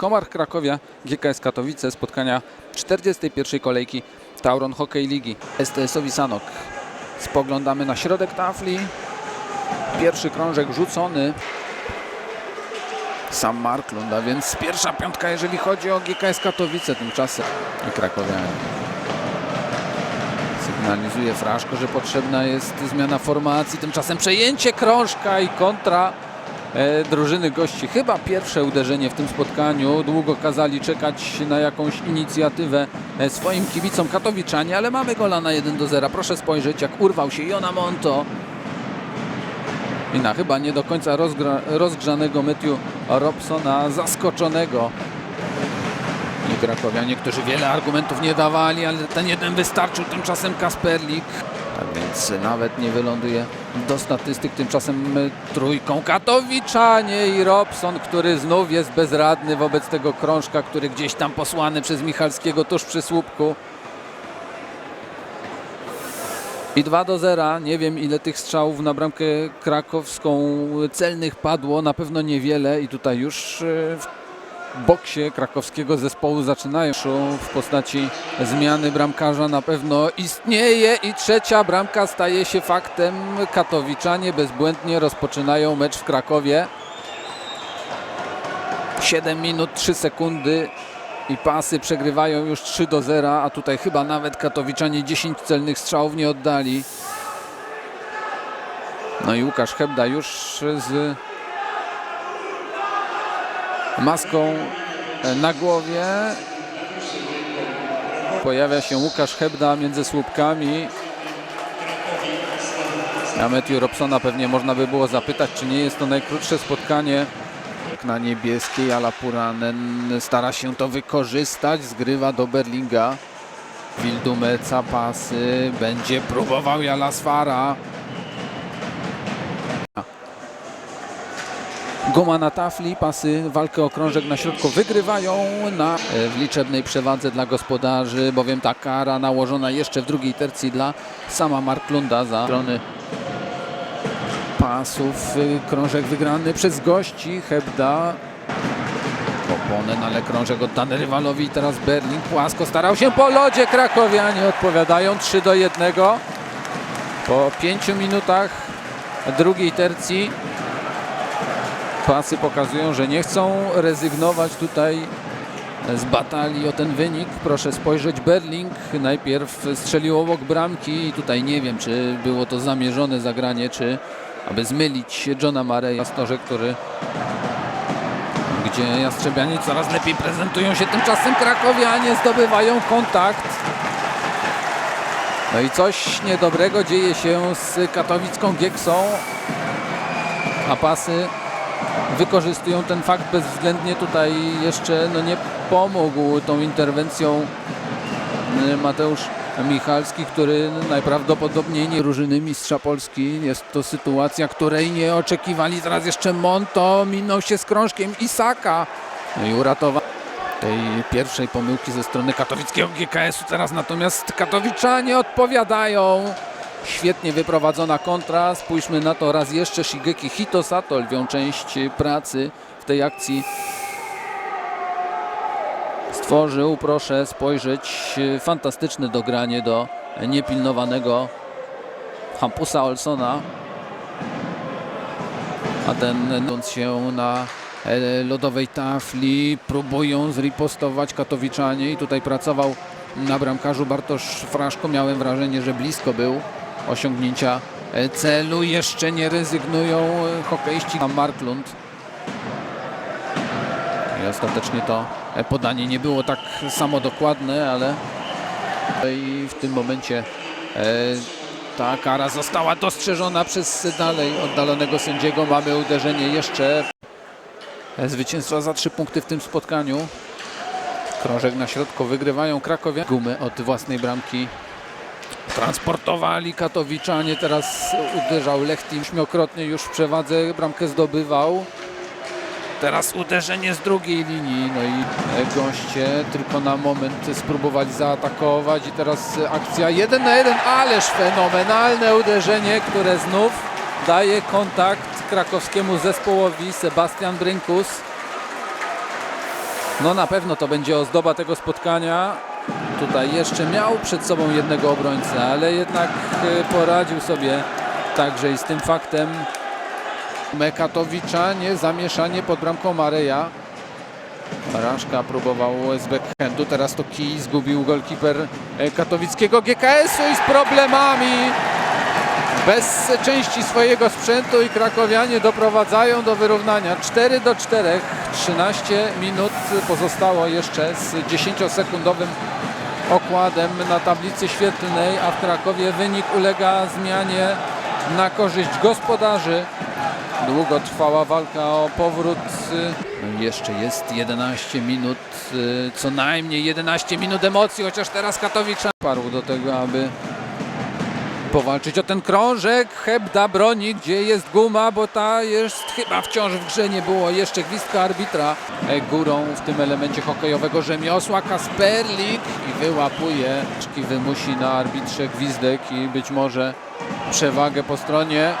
Komar Krakowia, GKS Katowice, spotkania 41. kolejki Tauron Hockey Ligi. STS-owi Sanok. Spoglądamy na środek tafli. Pierwszy krążek rzucony. Sam Marklund, a więc pierwsza piątka, jeżeli chodzi o GKS Katowice tymczasem. I Krakowianie. Sygnalizuje Fraszko, że potrzebna jest zmiana formacji. Tymczasem przejęcie krążka i kontra drużyny gości. Chyba pierwsze uderzenie w tym spotkaniu. Długo kazali czekać na jakąś inicjatywę e, swoim kibicom katowiczanie, ale mamy gola na 1 do 0. Proszę spojrzeć, jak urwał się Jona Monto. I na chyba nie do końca rozgrzanego Matthew Robsona, zaskoczonego. I Krakowianie, którzy wiele argumentów nie dawali, ale ten jeden wystarczył tymczasem Kasperlik. Tak więc nawet nie wyląduje do statystyk. Tymczasem trójką Katowiczanie i Robson, który znów jest bezradny wobec tego krążka, który gdzieś tam posłany przez Michalskiego tuż przy słupku. I 2 do 0. Nie wiem ile tych strzałów na bramkę krakowską celnych padło. Na pewno niewiele i tutaj już y, w boksie krakowskiego zespołu zaczynają w postaci zmiany bramkarza na pewno istnieje i trzecia bramka staje się faktem. Katowiczanie bezbłędnie rozpoczynają mecz w Krakowie. 7 minut 3 sekundy i pasy przegrywają już 3 do 0, a tutaj chyba nawet Katowiczanie 10 celnych strzałów nie oddali. No i Łukasz Hebda już z maską e, na głowie. Pojawia się Łukasz Hebda między słupkami. A Matthew Robsona pewnie można by było zapytać, czy nie jest to najkrótsze spotkanie na niebieskiej. Alapuranen stara się to wykorzystać, zgrywa do Berlinga. Wildumeca pasy, będzie próbował Jalasfara. Guma na tafli, pasy, walkę o krążek na środku wygrywają na, e, w liczebnej przewadze dla gospodarzy, bowiem ta kara nałożona jeszcze w drugiej tercji dla sama Marklunda za strony pasów. Y, Krążek wygrany przez gości, Hebda. Oponen, ale krążek oddany rywalowi teraz Berlin płasko starał się po lodzie. Krakowianie odpowiadają 3 do 1 po 5 minutach drugiej tercji. Pasy pokazują, że nie chcą rezygnować tutaj z batalii o ten wynik. Proszę spojrzeć, Berling najpierw strzelił obok bramki i tutaj nie wiem, czy było to zamierzone zagranie, czy aby zmylić Johna Mareya, pastorze, który gdzie Jastrzebianie coraz lepiej prezentują się, tymczasem Krakowianie zdobywają kontakt. No i coś niedobrego dzieje się z katowicką Gieksą, a pasy wykorzystują ten fakt bezwzględnie tutaj jeszcze no nie pomógł tą interwencją y, Mateusz Michalski, który najprawdopodobniej nie drużyny mistrza Polski. Jest to sytuacja, której nie oczekiwali. Teraz jeszcze Monto minął się z krążkiem Isaka. No i uratował tej pierwszej pomyłki ze strony katowickiego GKS-u. Teraz natomiast katowiczanie odpowiadają. Świetnie wyprowadzona kontra. Spójrzmy na to raz jeszcze. Shigeki Hitosato lwią część pracy w tej akcji stworzył. Proszę spojrzeć. Fantastyczne dogranie do niepilnowanego Hampusa Olsona. A ten się na e, lodowej tafli próbują zripostować katowiczanie i tutaj pracował na bramkarzu Bartosz Fraszko. Miałem wrażenie, że blisko był osiągnięcia celu. Jeszcze nie rezygnują e, hokeiści Marklund. I ostatecznie to e, podanie nie było tak samo dokładne, ale i w tym momencie e, ta kara została dostrzeżona przez dalej oddalonego sędziego. Mamy uderzenie jeszcze. Zwycięstwa za trzy punkty w tym spotkaniu. Krążek na środku wygrywają Krakowie. Gumy od własnej bramki transportowali Katowiczanie. Teraz uderzał Lechtim ośmiokrotnie już w przewadze. Bramkę zdobywał. Teraz uderzenie z drugiej linii. No i goście tylko na moment spróbowali zaatakować. I teraz akcja 1 na 1. Ależ fenomenalne uderzenie, które znów daje kontakt krakowskiemu zespołowi. Sebastian Brynkus. No na pewno to będzie ozdoba tego spotkania. Tutaj jeszcze miał przed sobą jednego obrońcę, ale jednak e, poradził sobie także i z tym faktem Mekatowicza, nie zamieszanie pod bramką Mareja. Raszka próbował z backhandu, teraz to kij zgubił golkiper e, katowickiego GKS-u i z problemami. Bez części swojego sprzętu i krakowianie doprowadzają do wyrównania 4 do 4. 13 minut pozostało jeszcze z 10-sekundowym okładem na tablicy świetlnej, a w Krakowie wynik ulega zmianie na korzyść gospodarzy. Długo trwała walka o powrót. No jeszcze jest 11 minut, y, co najmniej 11 minut emocji, chociaż teraz Katowicza parł do tego, aby powalczyć o ten krążek. Hebda broni, gdzie jest guma, bo ta jest chyba wciąż w grze. Nie było jeszcze gwizdka arbitra. E, Górą w tym elemencie hokejowego rzemiosła Kasperlik i wyłapuje. Wymusi na arbitrze gwizdek i być może przewagę po stronie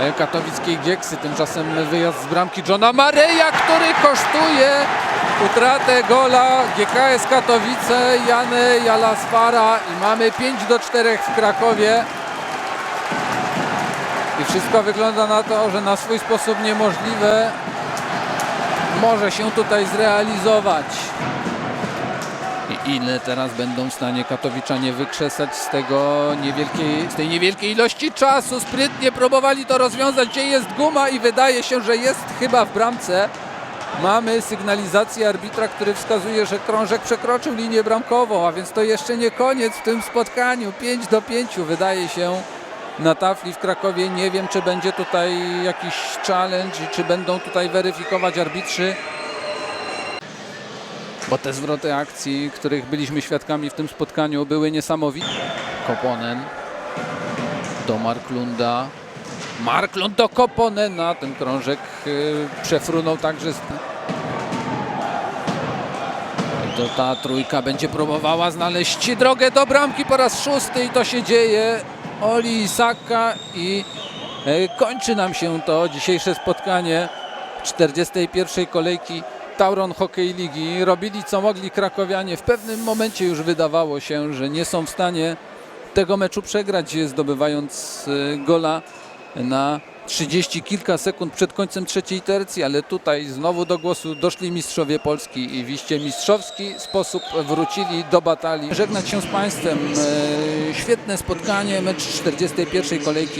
e, katowickiej Gieksy. Tymczasem wyjazd z bramki Johna Mareja, który kosztuje utratę gola GKS Katowice, Jany Jalasfara i mamy 5 do 4 w Krakowie. I wszystko wygląda na to, że na swój sposób niemożliwe może się tutaj zrealizować. I ile teraz będą w stanie Katowiczanie wykrzesać z, tego niewielkiej, z tej niewielkiej ilości czasu? Sprytnie próbowali to rozwiązać. Gdzie jest guma? I wydaje się, że jest chyba w bramce. Mamy sygnalizację arbitra, który wskazuje, że krążek przekroczył linię bramkową, a więc to jeszcze nie koniec w tym spotkaniu. 5 do 5 wydaje się na tafli w Krakowie. Nie wiem, czy będzie tutaj jakiś challenge i czy będą tutaj weryfikować arbitrzy. Bo te zwroty akcji, których byliśmy świadkami w tym spotkaniu, były niesamowite. Koponen do Marklunda. Marklund do Koponena. Ten krążek y, przefrunął także. To ta trójka będzie próbowała znaleźć drogę do bramki po raz szósty i to się dzieje. Oli Isaka i e, kończy nam się to dzisiejsze spotkanie 41. kolejki Tauron Hockey Ligi. Robili co mogli krakowianie. W pewnym momencie już wydawało się, że nie są w stanie tego meczu przegrać, zdobywając e, gola na 30 kilka sekund przed końcem trzeciej tercji, ale tutaj znowu do głosu doszli mistrzowie Polski i w mistrzowski sposób wrócili do batalii. Żegnać się z Państwem. E, Świetne spotkanie, mecz 41 kolejki